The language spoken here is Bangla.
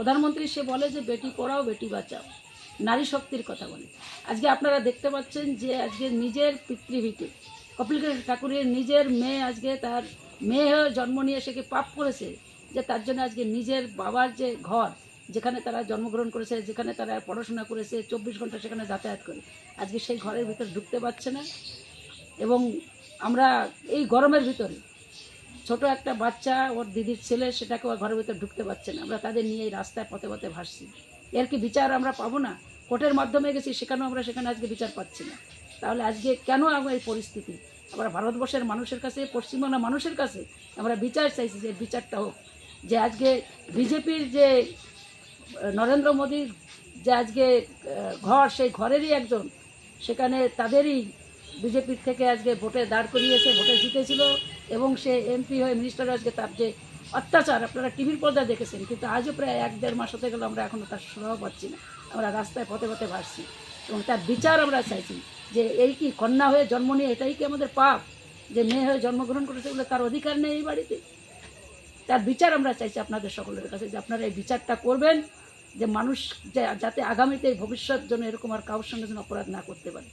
প্রধানমন্ত্রী সে বলে যে বেটি পড়াও, বেটি বাঁচাও। নারী শক্তির কথা বলে। আজকে আপনারা দেখতে পাচ্ছেন যে আজকে নিজের পিতৃভিকে কপিল ঠাকুরের নিজের মেয়ে আজকে তার মেয়ে জন্ম নিয়ে সেকে পাপ করেছে? যে তার জন্য আজকে নিজের বাবার যে ঘর, যেখানে তারা জন্মগ্রহণ করেছে, যেখানে তারা পড়াশোনা করেছে, চব্বিশ ঘণ্টা সেখানে যাতায়াত করে। আজকে সেই ঘরের ভিতর ঢুকতে পারছে না। এবং আমরা এই গরমের ভিতরে ছোট একটা বাচ্চা ওর দিদির ছেলে, সেটাকে ওর ঘরের ভিতরে ঢুকতে পারছে না। আমরা তাদের নিয়ে এই রাস্তায় পথে পথে ভাসছি। এর কি বিচার আমরা পাবো না? কোর্টের মাধ্যমে গেছি, সেখানেও আমরা সেখানে আজকে বিচার পাচ্ছি না। তাহলে আজকে কেন আমরা এই পরিস্থিতি? আমরা ভারতবর্ষের মানুষের কাছে পশ্চিমবাংলার মানুষের কাছে আমরা বিচার চাইছি যে বিচারটা হোক। যে আজকে বিজেপির যে নরেন্দ্র মোদীর যে আজকে ঘর, সেই ঘরেরই একজন, সেখানে তাদেরই বিজেপির থেকে আজকে ভোটে দাঁড় করিয়েছে, ভোটে জিতেছিল এবং সে এমপি হয়ে মিনিস্টার আজকে তার যে অত্যাচার, আপনারা টিভির পর্দায় দেখেছেন, কিন্তু আজও প্রায় এক দেড় মাস হতে গেলে আমরা এখনও তার সুরাহ পাচ্ছি না। আমরা রাস্তায় পথে পথে ভাসছি এবং তার বিচার আমরা চাইছি যে এই কি কন্যা হয়ে জন্ম নিয়ে এটাই কি আমাদের পাপ? যে মেয়ে হয়ে জন্মগ্রহণ করেছে বলে তার অধিকার নেই এই বাড়িতে? তার বিচার আমরা চাইছি আপনাদের সকলের কাছে যে আপনারা এই বিচারটা করবেন, যে মানুষ যাতে আগামীতে ভবিষ্যৎ জন্য এরকম আর কারোর সঙ্গে যেন অপরাধ না করতে পারে।